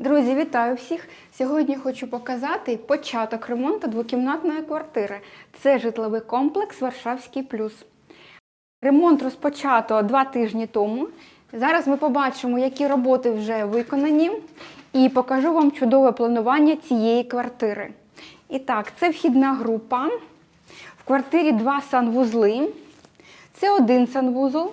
Друзі, вітаю всіх! Сьогодні хочу показати початок ремонту двокімнатної квартири. Це житловий комплекс Варшавський плюс. Ремонт розпочато два тижні тому. Зараз ми побачимо, які роботи вже виконані, і покажу вам чудове планування цієї квартири. І так, це вхідна група. В квартирі два санвузли. Це один санвузол.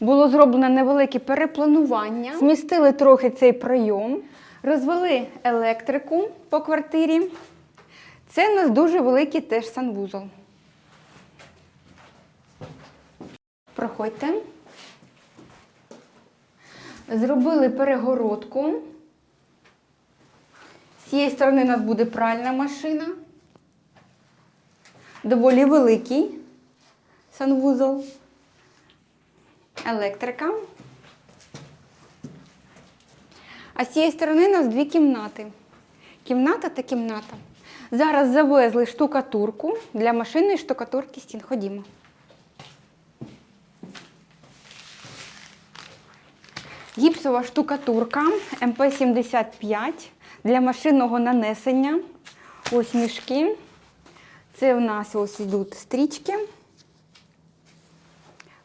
Було зроблено невелике перепланування. Змістили трохи цей прийом, розвели електрику по квартирі. Це у нас дуже великий теж санвузол. Проходьте. Зробили перегородку. З цієї сторони у нас буде пральна машина. Доволі великий санвузол. Електрика. А з цієї сторони у нас дві кімнати. Кімната та кімната. Зараз завезли штукатурку для машинної штукатурки стін. Ходімо. Гіпсова штукатурка МП-75 для машинного нанесення. Ось мішки. Це у нас ось йдуть стрічки.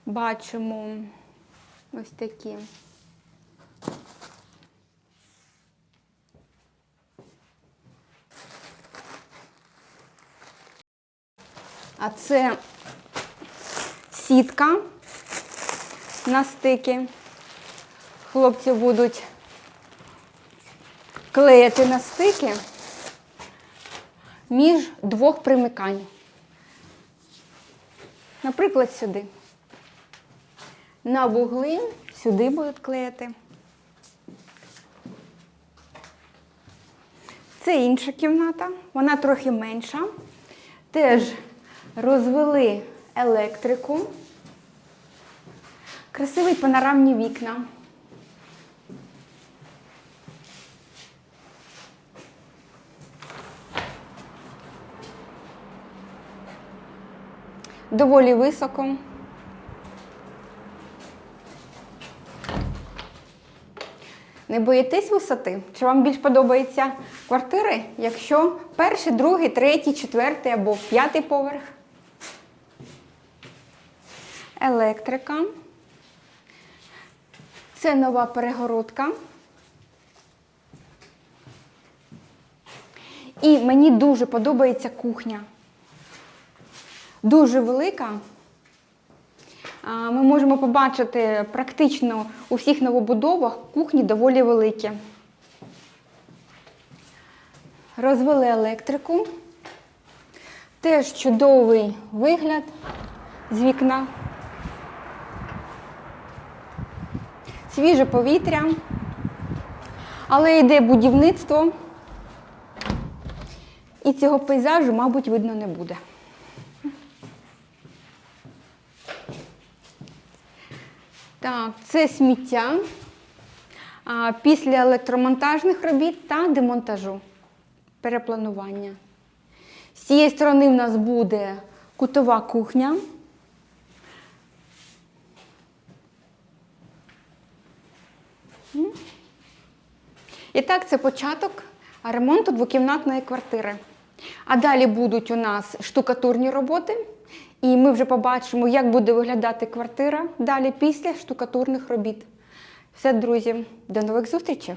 Бачимо ось такі. А це сітка на стики. Хлопці будуть клеїти на стики між двох примикань. Наприклад, сюди. На вугли сюди будуть клеїти. Це інша кімната, вона трохи менша. Теж розвели електрику. Красиві панорамні вікна. Доволі високо. Не боїтесь висоти? Чи вам більш подобаються квартири, якщо перший, другий, третій, четвертий або п'ятий поверх? Електрика. Це нова перегородка. І мені дуже подобається кухня. Дуже велика. Ми можемо побачити практично у всіх новобудовах кухні доволі великі. Розвели електрику. Теж чудовий вигляд з вікна. Свіже повітря. Але йде будівництво. І цього пейзажу, мабуть, видно не буде. Так, це сміття після електромонтажних робіт та демонтажу, перепланування. З цієї сторони в нас буде кутова кухня. І так, це початок ремонту двокімнатної квартири. А далі будуть у нас штукатурні роботи, і ми вже побачимо, як буде виглядати квартира далі після штукатурних робіт. Все, друзі, до нових зустрічей!